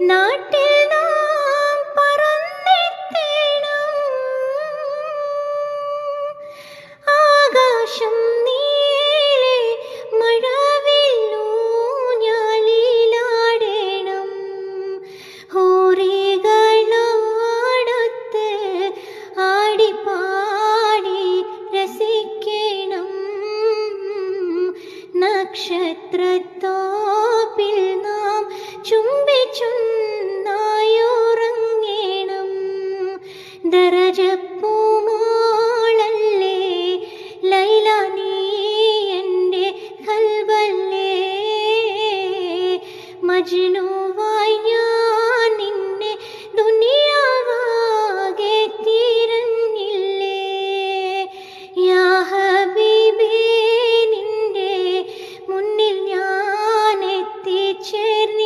നാട്ടിൽ നാം പറന്നെത്തേണം ആകാശം നീലെ മഴവില്ലു ഞാലിലാടേണം. ഹോറികളാടത്ത് ആടിപ്പാടി രസിക്കണം. നക്ഷത്രത്തോപ്പിൽ നാം ദറജപ്പൂമോളല്ലേ ലൈല നീ എന്റെ കൽബല്ലേ മജ്നുവായി ഞാൻ നിന്നെ ദുനിയാവാകെ തിരഞ്ഞില്ലേ? യാ ഹബീബേ നിന്റെ മുന്നിൽ ഞാൻ എത്തിച്ചേർന്നില്ലേ